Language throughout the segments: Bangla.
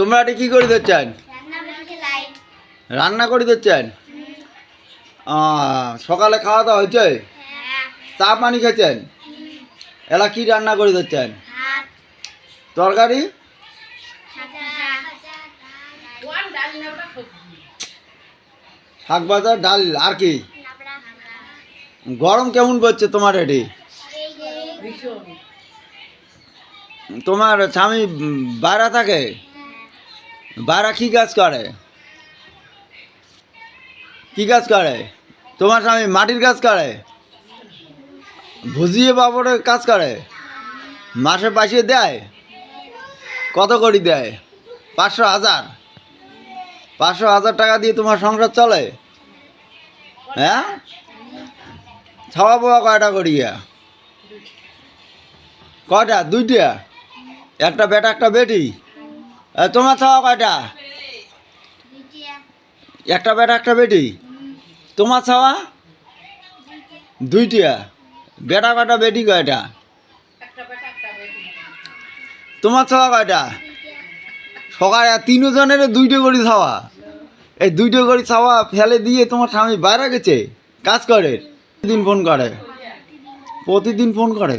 তোমরা এটি কি করে দিচ্ছেন রান্না রান্না করে দিচ্ছেন সকালে খাওয়া দাওয়া হয়েছে? হ্যাঁ। চা পানি খেয়েছেন এলা কি রান্না করে দিচ্ছেন তরকারি? শাক ভাজা ডাল আর কি? গরম কেমন পড়ছে তোমার এটি? তোমার স্বামী বাইরে থাকে? বাইরে কি কাজ করে? কি কাজ করে? তোমার স্বামী মাটির কাজ করে? ভুজিয়ে বাবরের কাজ করে? মাসে পাশে দেয়? কত করি দেয়? পাঁচশো হাজার। পাঁচশো হাজার টাকা দিয়ে তোমার সংসার চলে? হ্যাঁ? ছাওয়া পাওয়া কয়টা করিয়া কয়টা? দুইটা? একটা বেটা, একটা বেটি? তোমার ছাওয়া কয়টা? একটা বেটা, একটা বেটি? তোমার ছাওয়া? দুইটা। বেটা কয়টা, বেটি কয়টা? তোমার ছাওয়া কয়টা? সকালে তিনজনের দুইটা করে ছাওয়া। এই দুইটা করে ছাওয়া ফেলে দিয়ে তোমার স্বামী বাইরে গেছে, কাজ করে। দিন ফোন করে। প্রতিদিন ফোন করে।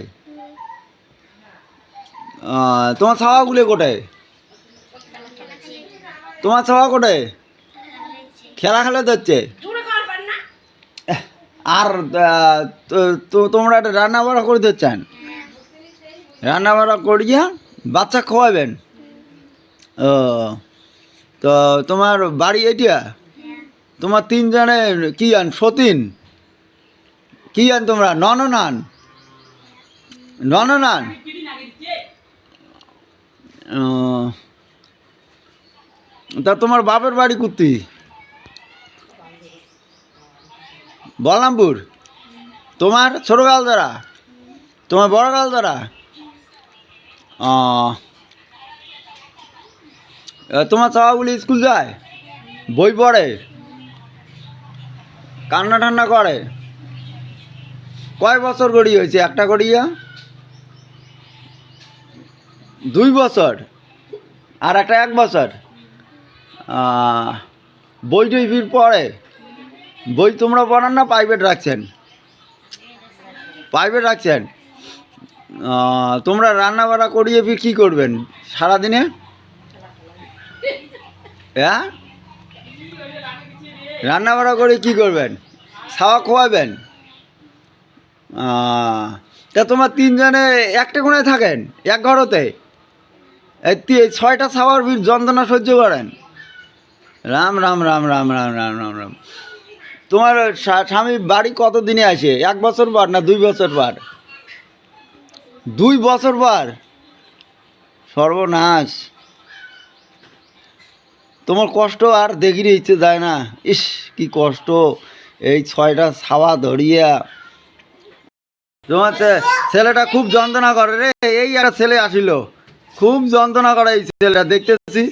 তোমার ছাওয়াগুলো কোটায় তোমার ছাওয়া কোটায় খেলা খেলে যাচ্ছে আর তো- তোমরা একটা রান্না বাড়া করে দিচ্ছেন রান্না বাড়া করিয়া বাচ্চা খাওয়াবেন ও তো তোমার বাড়ি এটা তোমার তিনজনে কি আন? সতীন? কি আন তোমরা? নন নান নন নান ও, তা তোমার বাপের বাড়ি কুত্তি? বলরামপুর তোমার ছোট গালদারা? তোমার বড় গালদারা? তোমার চাওয়াগুলি স্কুল যায়? বই পড়ে? কান্না টান্না করে? কয় বছর গড়ি হয়েছে? একটা গড়িয়া? দুই বছর? আর একটা এক বছর? বই টই ফির পড়ে বই তোমরা পড়ান না প্রাইভেট রাখছেন। প্রাইভেট রাখছেন। তোমরা রান্না বান্না করিয়ে কী করবেন সারাদিনে? হ্যাঁ? রান্না বান্না করে কী করবেন? খাওয়া খোয়াবেন? তা তোমার তিনজনে একটা কোনায় থাকেন, এক ঘরতে? ছয়টা ছাওয়ার যন্ত্রণা সহ্য করেন। রাম রাম রাম রাম রাম রাম রাম রাম। তোমার স্বা- স্বামী বাড়ি কত দিনে আসে এক বছর পর না দুই বছর পর? দুই বছর পর? সর্বনাশ। তোমার কষ্ট আর দেখির ইচ্ছে যায় না। ইস, কি কষ্ট। এই ছয়টা ছাওয়া ধরিয়া। তোমার ছেলেটা খুব যন্ত্রণা করে রে। এই একটা ছেলে আসিল। খুব যন্ত্রণা করে এই ছেলেটা। দেখতেছি।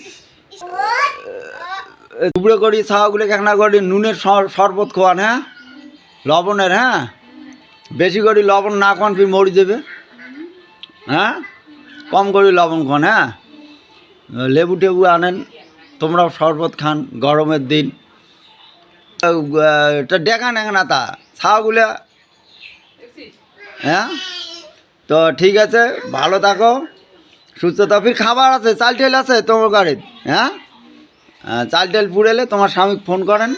টুকরো করি ছাওয়াগুলো কেকনা করি, নুনের শরবত খোয়ান হ্যাঁ লবণের হ্যাঁ? বেশি করে লবণ না খান ফির মরি যাবে। হ্যাঁ? কম করে লবণ খান হ্যাঁ? লেবু টেবু আনেন, তোমরাও শরবত খান, গরমের দিন। ডেকা নেক না তা ছাওয়াগুলো হ্যাঁ? তো ঠিক আছে, ভালো থাকো, সুস্থ থাকো। ফির খাবার আছে, চাল টেল আছে তোমার গাড়ির হ্যাঁ? চাল টেল পুড়েলে তোমার স্বামীকে ফোন করেন।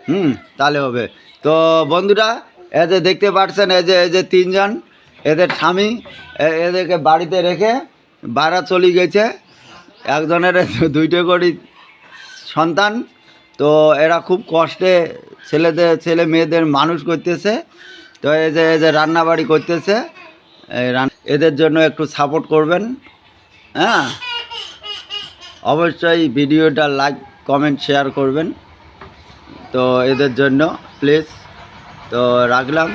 হুম, তাহলে হবে। তো বন্ধুরা যে দেখতে পাচ্ছেন, এই যে এই যে তিনজন, এদের স্বামী এদেরকে বাড়িতে রেখে বাড়া চলে গেছে। একজনের দুইটা করে সন্তান। তো এরা খুব কষ্টে ছেলেদের, ছেলে মেয়েদের মানুষ করতেছে। তো এই যে এই যে রান্নাবাড়ি করতেছে। এদের জন্য একটু সাপোর্ট করবেন। হ্যাঁ? অবশ্যই ভিডিওটা লাইক কমেন্ট শেয়ার করবেন। তো এদের জন্য প্লিজ তো রাখলাম।